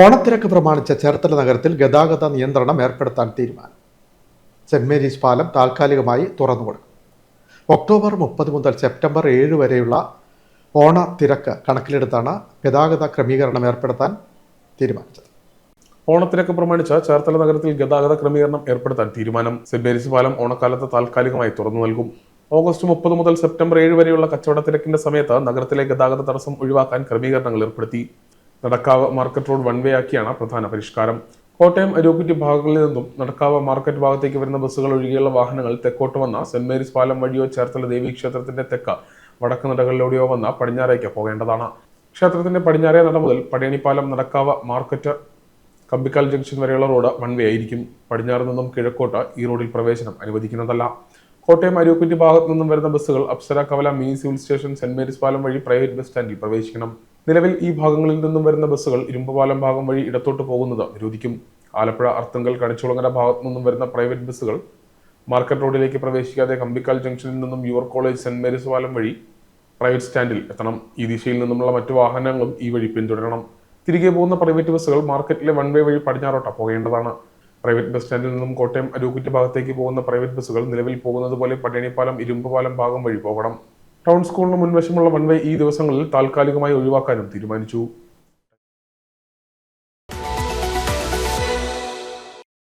ഓണത്തിരക്ക് പ്രമാണിച്ച ചേർത്തല നഗരത്തിൽ ഗതാഗത നിയന്ത്രണം ഏർപ്പെടുത്താൻ തീരുമാനം. സെന്റ് മേരീസ് പാലം താൽക്കാലികമായി തുറന്നുകൊടുക്കും ഒക്ടോബർ മുപ്പത് മുതൽ സെപ്റ്റംബർ ഏഴ് വരെയുള്ള ഓണ തിരക്ക് കണക്കിലെടുത്താണ് ഗതാഗത ക്രമീകരണം ഏർപ്പെടുത്താൻ തീരുമാനിച്ചത്. ഓണത്തിരക്ക് പ്രമാണിച്ച ചേർത്തല നഗരത്തിൽ ഗതാഗത ക്രമീകരണം ഏർപ്പെടുത്താൻ തീരുമാനം സെന്റ് മേരീസ് പാലം ഓണക്കാലത്ത് താൽക്കാലികമായി തുറന്നു നൽകും. ഓഗസ്റ്റ് മുപ്പത് മുതൽ സെപ്റ്റംബർ ഏഴ് വരെയുള്ള കച്ചവട തിരക്കിന്റെ സമയത്ത് നഗരത്തിലെ ഗതാഗത തടസ്സം ഒഴിവാക്കാൻ ക്രമീകരണങ്ങൾ ഏർപ്പെടുത്തി. Nadakkavu market road one way ആക്കിയാണ് പ്രധാന പരിഷ്കാരം. കോട്ടയം അരൂക്കുറ്റി ഭാഗങ്ങളിൽ നിന്നും നടക്കാവ് മാർക്കറ്റ് ഭാഗത്തേക്ക് വരുന്ന ബസ്സുകൾ ഒഴികെയുള്ള വാഹനങ്ങൾ തെക്കോട്ട് വന്ന സെന്റ് മേരീസ് പാലം വഴിയോ ചേർത്തല ദേവി ക്ഷേത്രത്തിന്റെ തെക്ക് വടക്ക് നടകളിലൂടെയോ വന്ന പടിഞ്ഞാറേക്ക് പോകേണ്ടതാണ്. ക്ഷേത്രത്തിന്റെ പടിഞ്ഞാറേ നട മുതൽ പടയണിപ്പാലം നടക്കാവ് മാർക്കറ്റ് കമ്പിക്കാൽ ജംഗ്ഷൻ വരെയുള്ള റോഡ് വൺ വേ ആയിരിക്കും. പടിഞ്ഞാറ് നിന്നും കിഴക്കോട്ട് ഈ റോഡിൽ പ്രവേശനം അനുവദിക്കുന്നതല്ല. കോട്ടയം അരൂക്കുറ്റി ഭാഗത്തു നിന്നും വരുന്ന ബസ്സുകൾ Apsara Kavala mini civil station saint Mary's പാലം വഴി പ്രൈവറ്റ് ബസ് സ്റ്റാൻഡിൽ പ്രവേശിക്കണം. നിലവിൽ ഈ ഭാഗങ്ങളിൽ നിന്നും വരുന്ന ബസ്സുകൾ ഇരുമ്പുപാലം ഭാഗം വഴി ഇടത്തോട്ട് പോകുന്നത് നിരോധിക്കും. ആലപ്പുഴ അർത്തുങ്കൽ കടച്ചുളങ്ങര ഭാഗത്തു നിന്നും വരുന്ന പ്രൈവറ്റ് ബസ്സുകൾ മാർക്കറ്റ് റോഡിലേക്ക് പ്രവേശിക്കാതെ കമ്പിക്കാൽ ജംഗ്ഷനിൽ നിന്നും യുവർ കോളേജ് സെന്റ് മേരീസ് പാലം വഴി പ്രൈവറ്റ് സ്റ്റാൻഡിൽ എത്തണം. ഈ ദിശയിൽ നിന്നുമുള്ള മറ്റു വാഹനങ്ങളും ഈ വഴി പിന്തുടരണം. തിരികെ പോകുന്ന പ്രൈവറ്റ് ബസ്സുകൾ മാർക്കറ്റിലെ വൺ വേ വഴി പടിഞ്ഞാറോട്ട പോകേണ്ടതാണ്. പ്രൈവറ്റ് ബസ് സ്റ്റാൻഡിൽ നിന്നും കോട്ടയം അരൂക്കുറ്റി ഭാഗത്തേക്ക് പോകുന്ന പ്രൈവറ്റ് ബസ്സുകൾ നിലവിൽ പോകുന്നത് പോലെ പടയണിപ്പാലം ഇരുമ്പുപാലം ഭാഗം വഴി പോകണം. ടൗൺ സ്കൂളിന് മുൻവശമുള്ള വൺവേ ഈ ദിവസങ്ങളിൽ താൽക്കാലികമായി ഒഴിവാക്കാനും തീരുമാനിച്ചു.